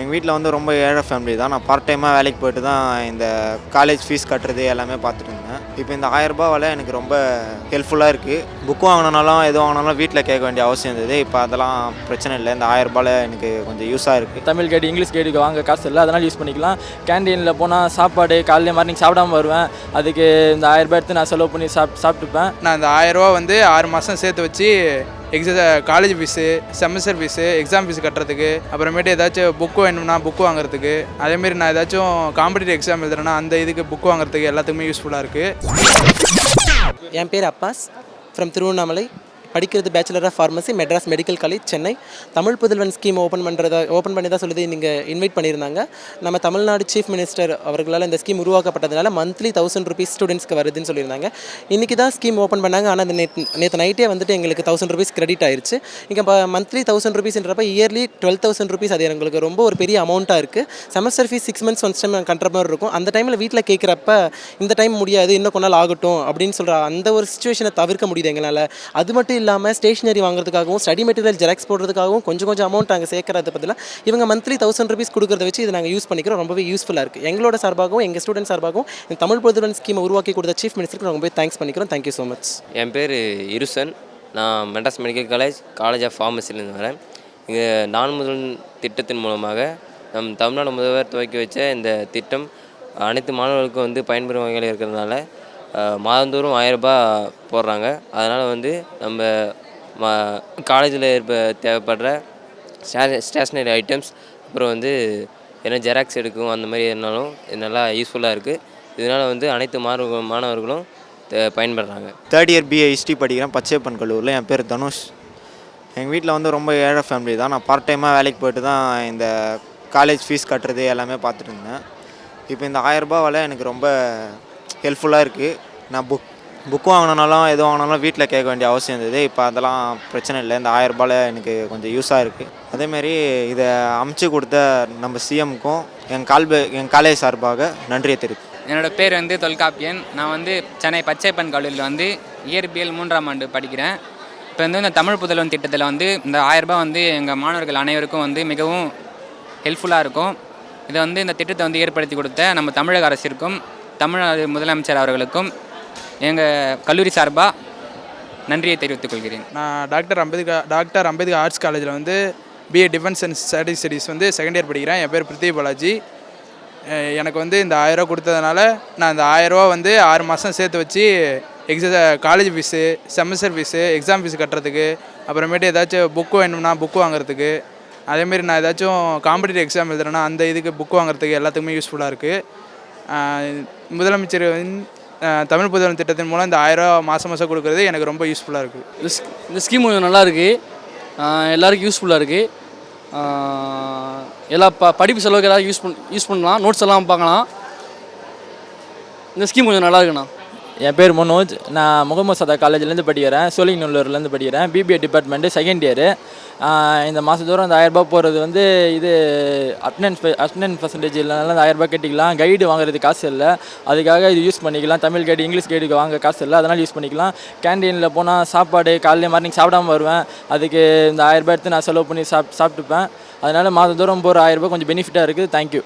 எங்கள் வீட்டில் வந்து ரொம்ப ஏழை ஃபேமிலி தான். நான் பார்ட் டைமாக வேலைக்கு போயிட்டு தான் இந்த காலேஜ் ஃபீஸ் கட்டுறது எல்லாமே பார்த்துட்டு இருந்தேன். இப்போ இந்த ஆயிரரூபாவால் எனக்கு ரொம்ப ஹெல்ப்ஃபுல்லாக இருக்குது புக் வாங்கினாலும் எது வாங்கினாலும் வீட்டில் கேட்க வேண்டிய அவசியம் இருந்தது. இப்போ அதெல்லாம் பிரச்சனை இல்லை. இந்த ஆயிரரூபாவில் எனக்கு கொஞ்சம் யூஸாக இருக்குது தமிழ் கேட்டு இங்கிலீஷ் கேட்டுக்கு வாங்க காசு இல்லை. அதனால் யூஸ் பண்ணிக்கலாம். கேண்டீனில் போனால் சாப்பாடு காலையில் மார்னிங் சாப்பிடாம வருவேன். அதுக்கு இந்த ஆயிரம் ரூபாய் எடுத்து நான் செலவு பண்ணி சாப் சாப்பிட்டுப்பேன். நான் இந்த ஆயரூவா வந்து ஆறு மாதம் சேர்த்து வச்சு எக்ஸா college fees semester fees exam fees கட்டுறதுக்கு அப்புறமேட்டு ஏதாச்சும் புக்கு வேணும்னா புக்கு வாங்குறதுக்கு அதேமாரி நான் ஏதாச்சும் காம்படிட்டிவ் எக்ஸாம் எழுதுறேன்னா அந்த இதுக்கு புக் வாங்குறதுக்கு எல்லாத்துக்குமே யூஸ்ஃபுல்லாக இருக்குது என் பேர் அப்பாஸ். ஃப்ரம் திருவண்ணாமலை படிக்கிறது bachelor of pharmacy Madras medical college Chennai. Tamil Pudhalvan scheme open பண்ணுறதா ஓப்பன் பண்ணி தான் சொல்லி நீங்கள் இன்வைட் பண்ணியிருந்தாங்க. நம்ம தமிழ்நாடு சீஃப் மினிஸ்டர் அவர்களால் இந்த ஸ்கீம் உருவாக்கப்பட்டதுனால மந்த்லி தௌசண்ட் ருபீஸ் ஸ்டூடெண்ட்ஸ்க்கு வருதுன்னு சொல்லியிருந்தாங்க. இன்றைக்கி தான் ஸ்கீம் ஓப்பன் பண்ணாங்க ஆனால் அந்த நேற்று நேற்று நைட்டே வந்துட்டு எங்களுக்கு தௌசண்ட் ருபீஸ் கிரெடிட் ஆயிடுச்சு இங்கே இப்போ மந்த்லி தௌசண்ட் ருபீஸ்ன்றப்ப இயர்லி டுவெல் தௌசண்ட் ருபீஸ் அது எங்களுக்கு ரொம்ப ஒரு பெரிய அமௌண்ட்டாக இருக்குது semester fees six months once time கட்டுற மாதிரி இருக்கும். அந்த டைமில் வீட்டில் கேட்குறப்ப இந்த டைம் முடியாது இன்னும் கொஞ்ச நாள் ஆகட்டும் அப்படின்னு சொல்கிற அந்த ஒரு சுச்சுவேஷனை தவிர்க்க முடியுது எங்களால். அது மட்டும் இல்லாமல் ஸ்டேஷனரி வாங்குறதுக்காகவும் ஸ்டடி மெட்டீரியல் ஜெராக்ஸ் போடுறதுக்காகவும் கொஞ்சம் கொஞ்சம் அமௌண்ட் நாங்கள் சேர்க்கறது பதிலாக இவங்க மந்த்லி தௌசண்ட் ருபீஸ் கொடுக்குறத வச்சு இதை நாங்கள் யூஸ் பண்ணிக்கிறோம். ரொம்பவே யூஸ்ஃபுல்லாக இருக்குது எங்களோட சார்பாகவும் எங்கள் ஸ்டூடெண்ட் சார்பாகவும் இந்த தமிழ் பொதுவன் ஸ்கீமை உருவாக்கி கொடுத்த சீஃப் மினிஸ்டருக்கு ரொம்பவே தேங்க்ஸ் பண்ணிக்கிறோம். தேங்க்யூ ஸோ மச் என் பேர் இருசன். நான் Madras medical college college of ஃபார்மசிலேருந்து வரேன். இங்கே நான் முதல் திட்டத்தின் மூலமாக நம் தமிழ்நாடு முதல்வர் துவக்கி வச்ச இந்த திட்டம் அனைத்து மாணவர்களுக்கும் வந்து பயன்பெறும் வகையில் இருக்கிறதுனால மாதந்தோறும் ஆயரரூபா போடுறாங்க. அதனால் வந்து நம்ம ம காலேஜில் இருப்ப தேவைப்படுற ஸ்டே ஸ்டேஷ்னரி ஐட்டம்ஸ் அப்புறம் வந்து என்ன ஜெராக்ஸ் எடுக்கும் அந்த மாதிரி எதுனாலும் இது நல்லா யூஸ்ஃபுல்லாக இருக்குது இதனால் வந்து அனைத்து மாணவ மாணவர்களும் பயன்படுறாங்க. தேர்ட் இயர் பிஏ ஹிஸ்ட்ரி படிக்கிறேன். பச்சையப்பன் கல்லூரில் என் பேர் தனுஷ். எங்கள் வீட்டில் வந்து ரொம்ப ஏழை ஃபேமிலி தான். நான் பார்ட் டைமாக வேலைக்கு போயிட்டு தான் இந்த காலேஜ் ஃபீஸ் கட்டுறது எல்லாமே பார்த்துட்டு இருந்தேன். இப்போ இந்த ஆயிரரூபாவால் எனக்கு ரொம்ப ஹெல்ப்ஃபுல்லாக இருக்குது நான் புக் புக் வாங்கினாலும் எது வாங்கினாலும் வீட்டில் கேட்க வேண்டிய அவசியம் இருந்தது. இப்போ அதெல்லாம் பிரச்சனை இல்லை. இந்த ஆயிரரூபாவில் எனக்கு கொஞ்சம் யூஸாக இருக்குது அதேமாரி இதை அமைச்சு கொடுத்த நம்ம சிஎம்க்கும் என் கால்பே என் காலேஜ் சார்பாக நன்றியை தெரிவித்து என்னோடய பேர் வந்து தொல்காப்பியன். நான் வந்து சென்னை பச்சைப்பன் கல்லூரியில் வந்து இயற்பியல் மூன்றாம் ஆண்டு படிக்கிறேன். இப்போ வந்து இந்த தமிழ் புதல்வன் திட்டத்தில் வந்து இந்த ஆயரரூபா வந்து எங்கள் மாணவர்கள் அனைவருக்கும் வந்து மிகவும் ஹெல்ப்ஃபுல்லாக இருக்கும். இதை வந்து இந்த திட்டத்தை வந்து ஏற்படுத்தி கொடுத்த நம்ம தமிழக அரசிற்கும் தமிழ்நாடு முதலமைச்சர் அவர்களுக்கும் எங்கள் கல்லூரி சார்பாக நன்றியை தெரிவித்துக் கொள்கிறேன். நான் doctor Ambedkar doctor Ambedkar arts காலேஜில் வந்து BA defence and study studies வந்து செகண்ட் இயர் படிக்கிறேன். என் பேர் பிரித்திவ் பாலாஜி. எனக்கு வந்து இந்த ஆயிரரூவா கொடுத்ததுனால நான் இந்த ஆயிரரூவா வந்து ஆறு மாதம் சேர்த்து வச்சு எக்ஸா college fees semester fees exam fees கட்டுறதுக்கு அப்புறமேட்டு ஏதாச்சும் புக்கு வேணும்னா புக்கு வாங்குறதுக்கு அதேமாரி நான் ஏதாச்சும் காம்படிட்டிவ் எக்ஸாம் எழுதுறேன்னா அந்த இதுக்கு புக் வாங்குறதுக்கு எல்லாத்துக்குமே யூஸ்ஃபுல்லாக இருக்குது முதலமைச்சர் தமிழ் புதல்வன் திட்டத்தின் மூலம் இந்த ஆயிரரூவா மாதம் மாதம் கொடுக்குறது எனக்கு ரொம்ப யூஸ்ஃபுல்லாக இருக்குது இந்த இந்த ஸ்கீம் கொஞ்சம் நல்லா இருக்குது எல்லாருக்கும் யூஸ்ஃபுல்லாக இருக்குது எல்லா ப படிப்பு செலவுக்கு எல்லாரும் யூஸ் பண் யூஸ் பண்ணலாம். நோட்ஸ் எல்லாம் பார்க்கலாம் இந்த ஸ்கீம் கொஞ்சம் நல்லா இருக்குண்ணா. என் பேர் மனோஜ். நான் முகமது சதா காலேஜ்லேருந்து படிக்கிறேன். சோழிங்கநல்லூர்லேருந்து படிக்கிறேன். பிபிஏ டிபார்ட்மெண்ட்டு செகண்ட் இயரு இந்த மாதம் தூரம் அந்த ஆயிரரூபா போகிறது வந்து இது அட்டனன்ஸ் அட்டனன்ஸ் பர்சன்டேஜ் இல்லைனால அந்த ஆயிரரூபா கட்டிக்கலாம். கைடு வாங்குறது காசு இல்லை. அதுக்காக இது யூஸ் பண்ணிக்கலாம். தமிழ் கைடு இங்கிலீஷ் கைடுக்கு வாங்க காசு இல்லை. அதனால் யூஸ் பண்ணிக்கலாம். கேண்டீனில் போனால் சாப்பாடு காலையில் மார்னிங் சாப்பிடாம வருவேன். அதுக்கு இந்த ஆயிரரூபா எடுத்து நான் செலவு பண்ணி சாப் சாப்பிட்டுப்பேன். அதனால் மாதம் தூரம் போகிற ஆயிரரூபா கொஞ்சம் பெனிஃபிட்டாக இருக்குது. தேங்க்யூ